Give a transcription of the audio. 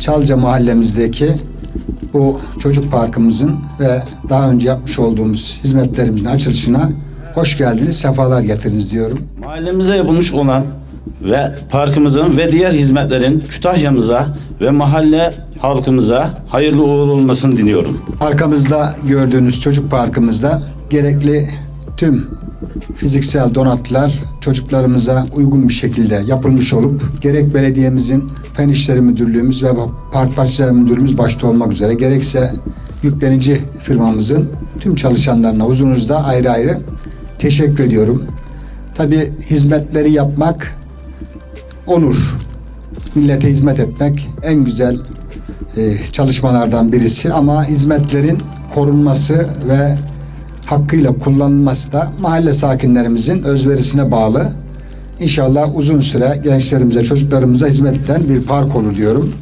Çalca mahallemizdeki bu çocuk parkımızın ve daha önce yapmış olduğumuz hizmetlerimizin açılışına hoş geldiniz, sefalar getiriniz diyorum. Mahallemize yapılmış olan ve parkımızın ve diğer hizmetlerin Kütahya'mıza ve mahalle halkımıza hayırlı uğurlu olmasını diliyorum. Arkamızda gördüğünüz çocuk parkımızda gerekli tüm fiziksel donatılar çocuklarımıza uygun bir şekilde yapılmış olup gerek belediyemizin Fen İşleri Müdürlüğümüz ve Park Bahçeleri Müdürlüğümüz başta olmak üzere gerekse yüklenici firmamızın tüm çalışanlarına huzurunuzda ayrı ayrı teşekkür ediyorum. Tabi hizmetleri yapmak onur. Millete hizmet etmek en güzel e, çalışmalardan birisi ama hizmetlerin korunması ve hakkıyla kullanılması da mahalle sakinlerimizin özverisine bağlı. İnşallah uzun süre gençlerimize, çocuklarımıza hizmet eden bir park olur diyorum.